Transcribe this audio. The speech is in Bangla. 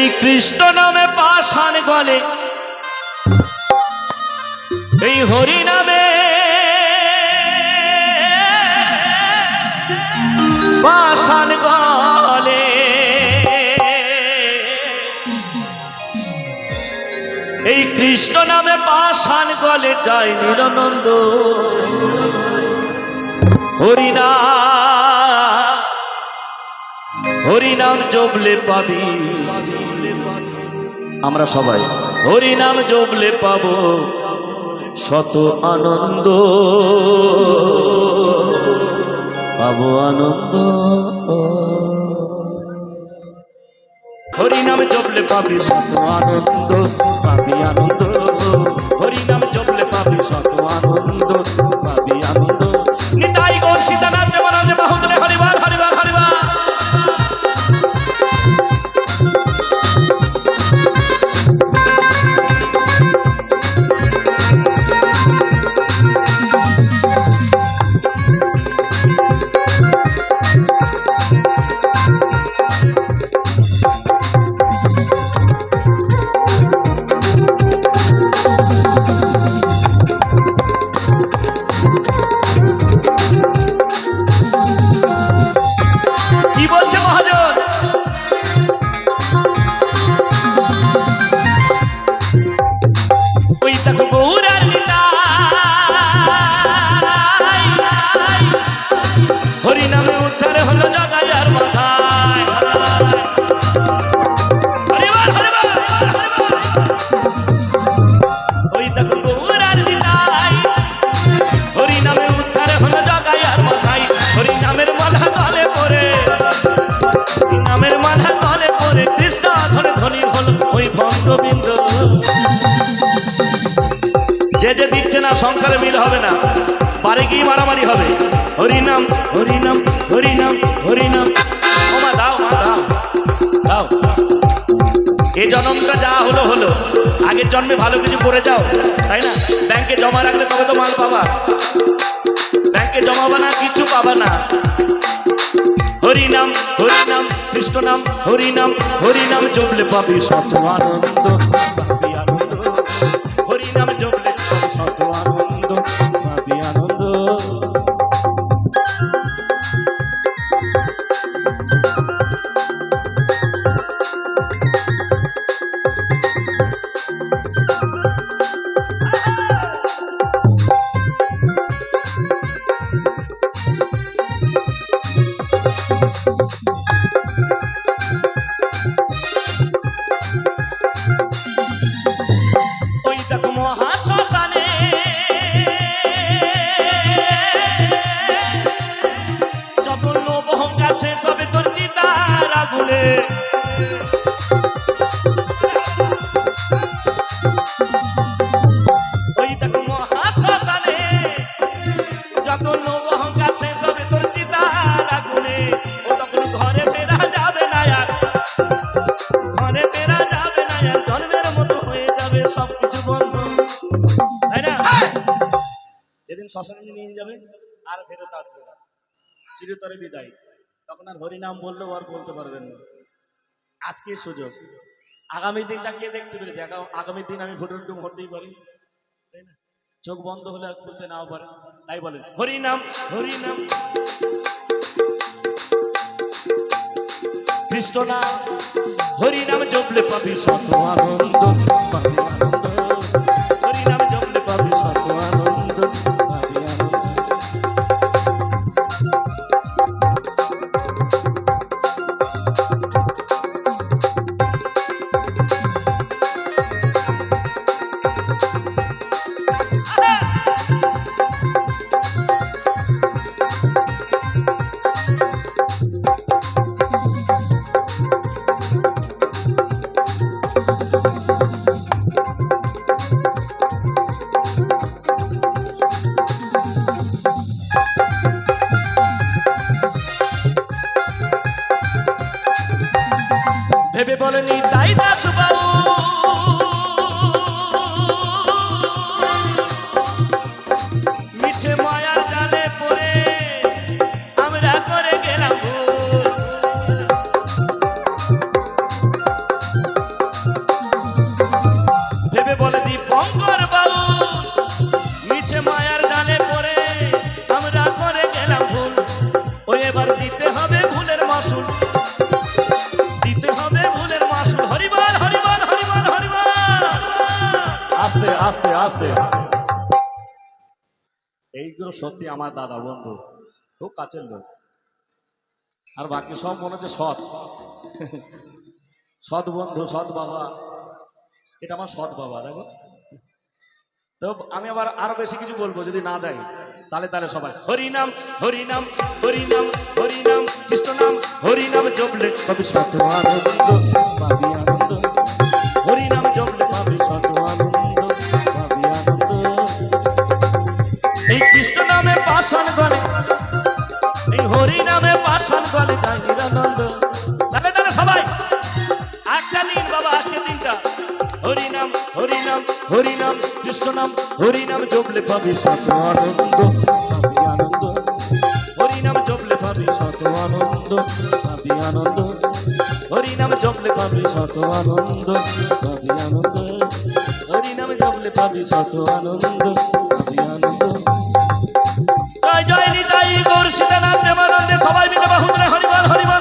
এই কৃষ্ণ নামে পাষাণ গলে। এই হরি নামে। পাষাণ গলে। এই কৃষ্ণ নামে পাষাণ গলে যায় নিরানন্দ হরিনা হরিনাম জপলে পাবি। আমরা সবাই। হরি নাম জমলে পাব শত আনন্দ। পাবো আনন্দ। হরি নাম জপলে পাবি শত আনন্দ, পাবি আনন্দ। সংসারে মিল হবে না। বাড়ি গিয়ে মারামারি হবে। হরিনাম হরিনাম হরিনাম হরিনাম। দাও, মা, দাও। দাও। এই জন্মটা যা হলো হলো। আগের জন্মে ভালো কিছু করে যাও, তাই না? ব্যাংকে জমা রাখলে তবে তো মাল পাবা। ব্যাংকে জমাবা না, কিছু পাবা না। হরিনাম হরিনাম কৃষ্ণ নাম হরিনাম হরিনাম জপলে পাবি পাবি আনন্দ। শ্মশানে নিয়ে যাবে আর ফেরত আসবে না। চিরতরে বিদায়। তখন আর হরিনাম বললেও আর বলতে পারবেন না। আজকে সুযোগ। আগামী দিনটা কে দেখতে আগা- আগামী দিন আমি ফটো টুম হতেই পারি। তাই না? চোখ বন্ধ হলে আর খুলতে নাও পারে। তাই বলেন, হরিনাম হরিনাম। কৃষ্ণ নাম, হরিনাম জপলে পাবি শত আনন্দ। এইগুলো সত্যি আমার দাদা বন্ধু। খুব কাছের লোক। আর বাকি সব মনে হচ্ছে সৎ। সৎ বন্ধু, সৎ বাবা। এটা আমার সৎ বাবা, দেখো। তো আমি আবার আরও বেশি কিছু বলব যদি না দেয়। তাহলে তাহলে সবাই, হরিনাম হরিনাম হরিনাম হরিনাম কৃষ্ণ নাম হরিনাম, জপলে কবি শত এই কৃষ্ণ নামে পাষাণ গলে, এই হরি নামে পাষাণ গলে যাই নিরানন্দ তাহলে তাহলে সবাই একটা দিন বাবা আজকে দিনটা। হরিনাম হরিনাম হরিনাম কৃষ্ণ নাম হরিনাম জপলে পাবি শত আনন্দ আনন্দ। হরিনাম জপলে পাবি শত আনন্দ, পাবি আনন্দ। হরিনাম জপলে পাবি শত আনন্দ, পাবি আনন্দ। হরিনাম জপলে পাবি পাবি আনন্দ। দেবানন্দে সবাই মিলে বাহুদরে হরিবল হরিবল।